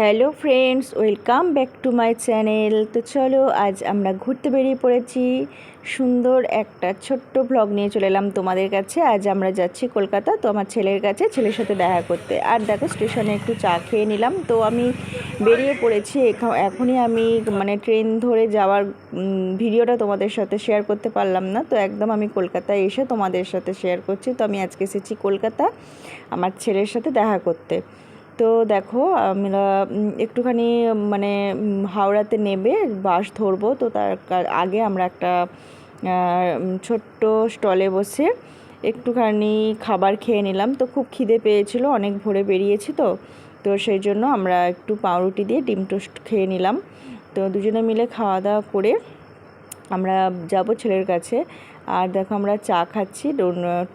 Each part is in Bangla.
Hello friends, welcome back to my channel. তো চলো, আজ আমরা ঘুরতে বেরিয়ে পড়েছি। সুন্দর একটা ছোট্ট ব্লগ নিয়ে চলে এলাম তোমাদের কাছে। আজ আমরা যাচ্ছি কলকাতা, তো আমার ছেলের কাছে, ছেলের সাথে দেখা করতে। আর দেখো স্টেশনে একটু চা খেয়ে নিলাম। তো আমি বেরিয়ে পড়েছি। এখনই আমি মানে ট্রেন ধরে যাওয়ার ভিডিওটা তোমাদের সাথে শেয়ার করতে পারলাম না। তো একদম আমি কলকাতায় এসে তোমাদের সাথে শেয়ার করছি। তো আমি আজকে এসেছি কলকাতা, আমার ছেলের সাথে দেখা করতে। তো দেখো, আমরা একটুখানি মানে হাওড়াতে নেবে, বাস ধরবো। তো তার আগে আমরা একটা ছোট্ট স্টলে বসে একটুখানি খাবার খেয়ে নিলাম। তো খুব খিদে পেয়েছিল, অনেক ভোরে বেরিয়েছি তো। তো সেই জন্য আমরা একটু পাউরুটি দিয়ে ডিম টোস্ট খেয়ে নিলাম। তো দুজনে মিলে খাওয়া দাওয়া করে আমরা যাব ছেলের কাছে। আর দেখো আমরা চা খাচ্ছি।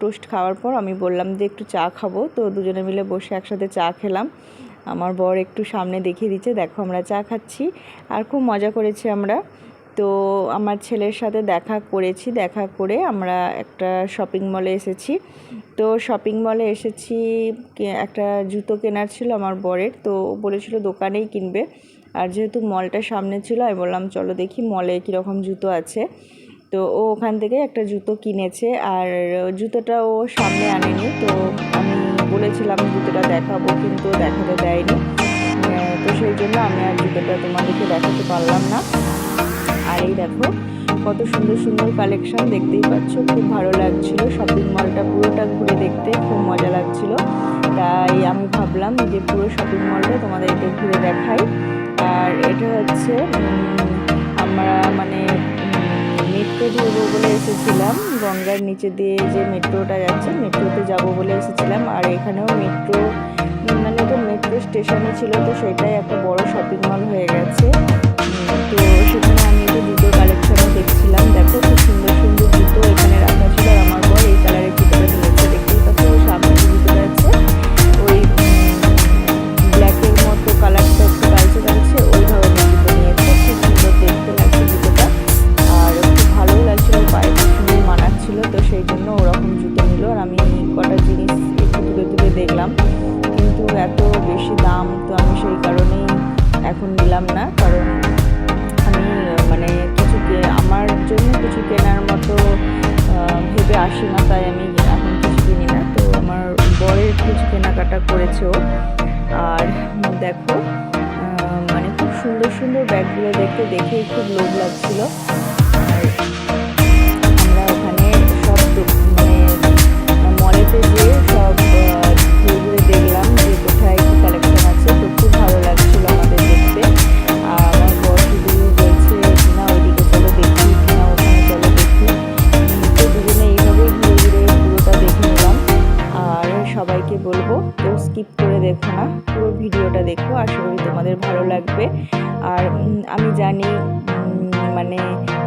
টোস্ট খাওয়ার পর আমি বললাম যে একটু চা খাব। তো দুজনে মিলে বসে একসাথে চা খেলাম। আমার বর একটু সামনে দেখিয়ে দিচ্ছে, দেখো আমরা চা খাচ্ছি। আর খুব মজা করেছি আমরা। তো, আমার ছেলের সাথে দেখা করেছি। দেখা করে আমরা একটা শপিং মলে এসেছি। তো শপিং মলে এসেছি একটা জুতো কেনার ছিল আমার বরের। তো বলেছিল দোকানেই কিনবে। আর যেহেতু মলটা সামনে ছিল, আমি বললাম, চলো দেখি মলে কীরকম জুতো আছে। তো ও ওখান থেকে একটা জুতো কিনেছে, আর জুতোটা ও সামনে আনেনি। তো আমি বলেছিলাম, জুতোটা দেখাবো, কিন্তু দেখাতে দেয়নি। তো সেই জন্য আমি আর জুতোটা তোমাদেরকে দেখাতে পারলাম না। আর এই দেখো, কত সুন্দর সুন্দর কালেকশন দেখতেই পাচ্ছ। খুব ভালো লাগছিল। শপিং মলটা পুরোটা ঘুরে দেখতে খুব মজা লাগছিল। তাই আমি ভাবলাম যে পুরো শপিং মলটা তোমাদেরকে ঘুরে দেখাই। আর এটা হচ্ছে আমরা মানে মেট্রো ধরবো বলে এসেছিলাম। গঙ্গার নিচে দিয়ে যে মেট্রোটা যাচ্ছে মেট্রোতে যাব বলে এসেছিলাম। আর এখানেও মেট্রো মানে তো মেট্রো স্টেশনে ছিল, তো সেটাই একটা বড় শপিং মল হয়ে গেছে। আসি না, তাই আমি এখন কিছু কিনি না। তো আমার বরের কিছু কেনাকাটা করেছে আর দেখো মানে খুব সুন্দর সুন্দর ব্যাগগুলো দেখতে, দেখেই খুব লোভ লাগছিল। আমরা ওখানে সব মানে মলেতে গিয়ে সব দেখো আশা করি তোমাদের ভালো লাগবে। আর আমি জানি মানে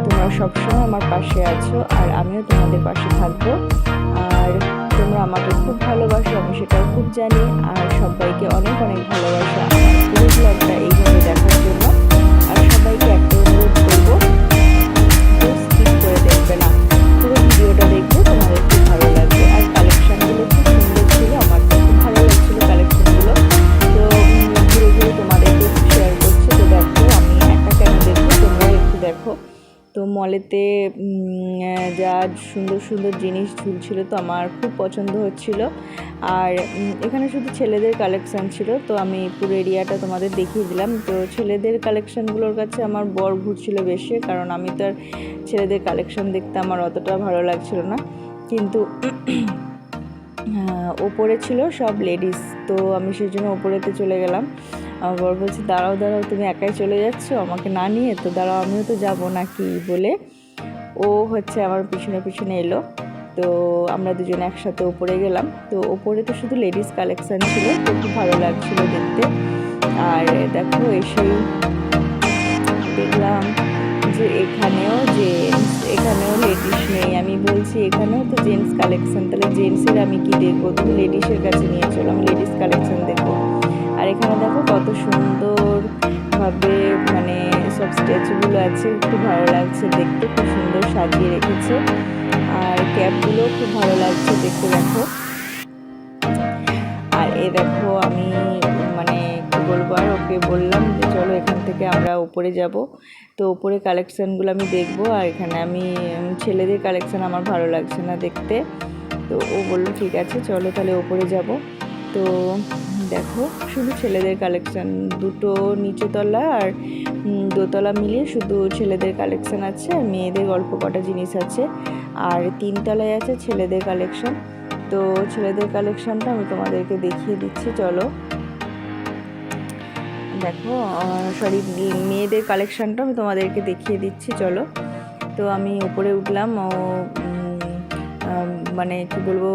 তোমরা সবসময় আমার পাশে আছো, আর আমিও তোমাদের পাশে থাকব। আর তোমরা আমাকে খুব ভালোবাসো, আমি সেটাও খুব জানি। আর সবাইকে অনেক অনেক ভালোবাসা। এইভাবে দেখার জন্য। আর সবাইকে তো মলেতে উম, আহ, যা সুন্দর সুন্দর জিনিস ঝুলছিল তো আমার খুব পছন্দ হচ্ছিল। আর এখানে শুধু ছেলেদের কালেকশান ছিল তো আমি পুরো এরিয়াটা তোমাদের দেখিয়ে দিলাম। তো ছেলেদের কালেকশানগুলোর কাছে আমার বর ঘুরছিল বেশি কারণ আমি তো আর ছেলেদের কালেকশান দেখতে আমার অতটা ভালো লাগছিল না। কিন্তু ওপরে ছিল সব লেডিস তো আমি সেই জন্য ওপরেতে চলে গেলাম। আমার বর বলছে দাঁড়াও দাঁড়াও, তুমি একাই চলে যাচ্ছ, আমাকে না নিয়ে, তো দাঁড়াও, আমিও তো যাব নাকি বলে ও হচ্ছে আমার পিছনে পিছনে এলো। তো আমরা দুজনে একসাথে ওপরে গেলাম। তো ওপরে তো শুধু লেডিস কালেকশান ছিল, তো খুব ভালো লাগছিল দেখতে। আর দেখো, এসেই দেখলাম যে এখানেও জেন্টস এখানেও লেডিস নেই। আমি বলছি, এখানেও তো জেন্টস কালেকশান তাহলে জেন্টসের আমি কি দেখব? তুমি লেডিসের কাছে নিয়ে চলো, আমি লেডিস কালেকশান দেখব। আর এখানে দেখো কত সুন্দরভাবে মানে সব স্ট্যাচুগুলো আছে, খুব ভালো লাগছে দেখতে, খুব সুন্দর সাজিয়ে রেখেছে। আর ক্যাপগুলো খুব ভালো লাগছে দেখতে, দেখো। আর এ দেখো আমি মানে বলব, আর ওকে বললাম যে চলো এখান থেকে আমরা ওপরে যাব। তো উপরে কালেকশানগুলো আমি দেখব, আর এখানে আমি ছেলেদের কালেকশান আমার ভালো লাগছে না দেখতে। তো ও বলল, ঠিক আছে, চলো তাহলে ওপরে যাব। তো দেখো, শুধু ছেলেদের কালেকশান দুটো নিচুতলা আর দোতলা মিলিয়ে শুধু ছেলেদের কালেকশান আছে আর মেয়েদের গল্প কটা জিনিস আছে। আর তিনতলায় আছে ছেলেদের কালেকশন তো ছেলেদের কালেকশানটা আমি তোমাদেরকে দেখিয়ে দিচ্ছি, চলো। দেখো সরি মেয়েদের কালেকশানটা আমি তোমাদেরকে দেখিয়ে দিচ্ছি, চলো। তো আমি উপরে উঠলাম, ও মানে কি বলব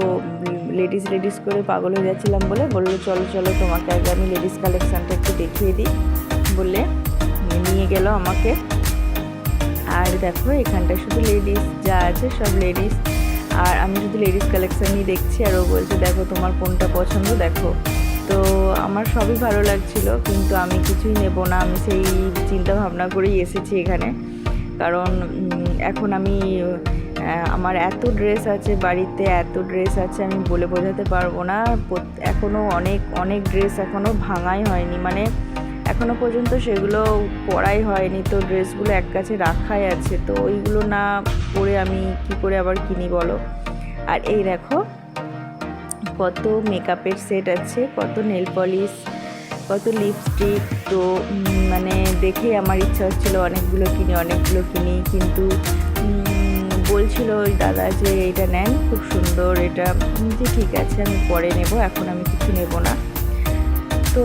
লেডিস লেডিস করে পাগল হয়ে যাচ্ছিলাম বলে বলল, চলো চলো, তোমাকে আগে আমি লেডিস কালেকশানটা একটু দেখিয়ে দিই। বলে নিয়ে গেল আমাকে। আর দেখো এখানটা শুধু লেডিস যা আছে সব লেডিস আর আমি শুধু লেডিস কালেকশনই দেখছি আর ও বলছে, দেখো, তোমার কোনটা পছন্দ দেখো। তো আমার সবই ভালো লাগছিল, কিন্তু আমি কিছুই নেব না। আমি সেই চিন্তা ভাবনা করেই এসেছি এখানে। কারণ এখন আমি আমার এত ড্রেস আছে বাড়িতে, এত ড্রেস আছে আমি বলে বোঝাতে পারব না। এখনও অনেক অনেক ড্রেস এখনও ভাঙাই হয়নি। মানে এখনও পর্যন্ত সেগুলো পরাই হয়নি। তো ড্রেসগুলো এক কাছে রাখাই আছে। তো ওইগুলো না পরে আমি কি করে আবার কিনি বলো? আর এই দেখো, কত মেকআপের সেট আছে, কত নেল পলিশ কত লিপস্টিক তো মানে দেখেই আমার ইচ্ছা হচ্ছিল অনেকগুলো কিনি অনেকগুলো কিনি। কিন্তু বলছিল ওই দাদা যে এটা নেন খুব সুন্দর এটা যে ঠিক আছে আমি পরে নেব এখন আমি কিছু নেব না। তো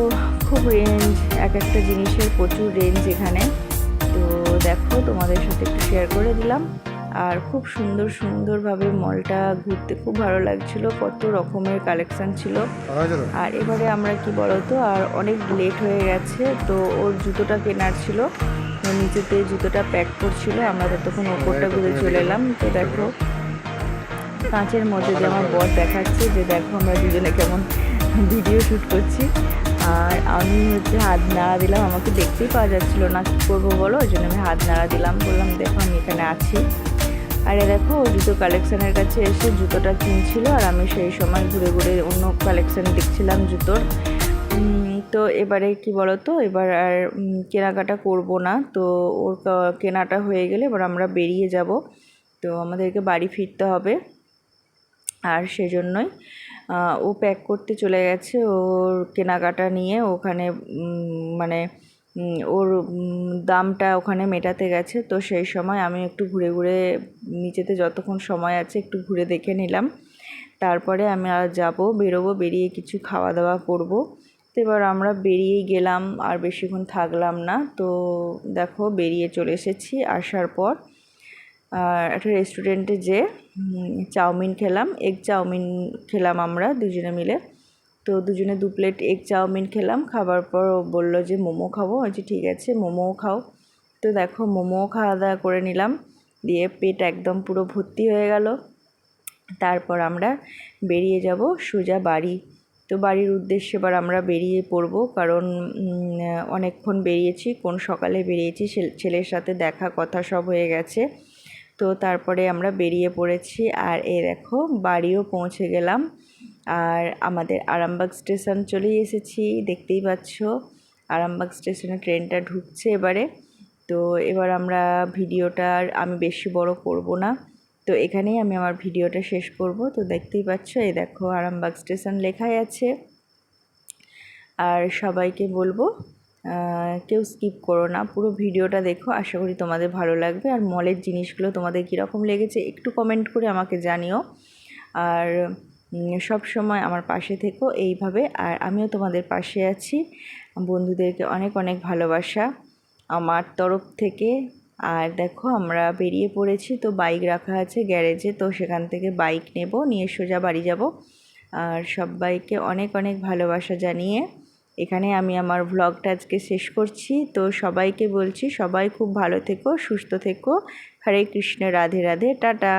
খুব রেঞ্জ এক একটা জিনিসের প্রচুর রেঞ্জ এখানে। তো দেখো তোমাদের সাথে একটু শেয়ার করে দিলাম। আর খুব সুন্দর সুন্দরভাবে মলটা ঘুরতে খুব ভালো লাগছিল কত রকমের কালেকশান ছিল। আর এবারে আমরা কি বলতো আর অনেক লেট হয়ে গেছে তো ওর জুতোটা কেনার ছিল। নিচেতে জুতোটা প্যাক করছিল, আমরা ততক্ষণ ওপরটা ঘুরে চলে এলাম। তো দেখো, কাঁচের মধ্যে যে আমার বর দেখাচ্ছে, যে দেখো আমরা দুজনে কেমন ভিডিও শ্যুট করছি। আর আমি হচ্ছে হাত নাড়া দিলাম, আমাকে দেখতেই পাওয়া যাচ্ছিল না, কী করব বলো? ওই জন্য আমি হাত নাড়া দিলাম, বললাম, দেখো, আমি এখানে আছি। আর দেখো, ও জুতো কালেকশানের কাছে এসে জুতোটা কিনছিল, আর আমি সেই সময় ঘুরে ঘুরে অন্য কালেকশান দেখছিলাম জুতোর। তো এবারে কি বলো তো এবার আর কেনাকাটা করব না। তো ওর কেনাটা হয়ে গেলে এবার আমরা বেরিয়ে যাব। তো আমাদেরকে বাড়ি ফিরতে হবে। আর সেজন্যই ও প্যাক করতে চলে গেছে ওর কেনাকাটা নিয়ে। ওখানে মানে ওর দামটা ওখানে মেটাতে গেছে। তো সেই সময় আমি একটু ঘুরে ঘুরে, নিচেতে যতক্ষণ সময় আছে একটু ঘুরে দেখে নিলাম। তারপরে আমি আর যাব, বেরোবো, বেরিয়ে কিছু খাওয়া দাওয়া করব। তো এবার আমরা বেরিয়েই গেলাম, আর বেশিক্ষণ থাকলাম না। তো দেখো, বেরিয়ে চলে এসেছি আসার পর। একটা রেস্টুরেন্টে যে চাউমিন খেলাম এগ চাউমিন খেলাম আমরা দুজনে মিলে। তো দুজনে দু প্লেট এগ চাউমিন খেলাম, খাবার পর বলল যে, মোমো খাব? বলছি, ঠিক আছে, মোমোও খাও। তো দেখো, মোমোও খাওয়া দাওয়া করে নিলাম, দিয়ে পেট একদম পুরো ভর্তি হয়ে গেল। তারপর আমরা বেরিয়ে যাব সোজা বাড়ি। তো বাড়ির উদ্দেশ্যে এবার আমরা বেরিয়ে পড়ব। কারণ অনেকক্ষণ বেরিয়েছি, কোন সকালে বেরিয়েছি ছেলের সাথে দেখা, কথা সব হয়ে গেছে। তো তারপরে আমরা বেরিয়ে পড়েছি আর এ দেখো, বাড়িও পৌঁছে গেলাম। আর আমাদের আরামবাগ স্টেশন চলেই এসেছি, দেখতেই পাচ্ছ। আরামবাগ স্টেশনে ট্রেনটা ঢুকছে এবারে। তো এবার আমরা ভিডিওটা আমি বেশি বড় করব না। তো এখানেই আমি আমার ভিডিওটা শেষ করব। তো দেখতেই পাচ্ছ, এই দেখো আরামবাগ স্টেশন লেখাই আছে। আর সবাইকে বলব কেউ স্কিপ করো না, পুরো ভিডিওটা দেখো, আশা করি তোমাদের ভালো লাগবে। আর মলের জিনিসগুলো তোমাদের কীরকম লেগেছে একটু কমেন্ট করে আমাকে জানিও। আর সব সময় আমার পাশে থেকো এইভাবে। আর আমিও তোমাদের পাশে আছি। বন্ধুদেরকে অনেক অনেক ভালোবাসা। আমার তরফ থেকে আর দেখো আমরা বেরিয়ে পড়েছি, তো বাইক রাখা আছে গ্যারেজে তো সেখান থেকে বাইক নেব, নিয়ে সোজা বাড়ি যাব। আর সবাইকে অনেক অনেক ভালোবাসা জানিয়ে এখানে আমি আমার ভ্লগটা আজকে শেষ করছি। তো সবাইকে বলছি, সবাই খুব ভালো থেকো, সুস্থ থেকো। হরে কৃষ্ণ, রাধে রাধে, টাটা।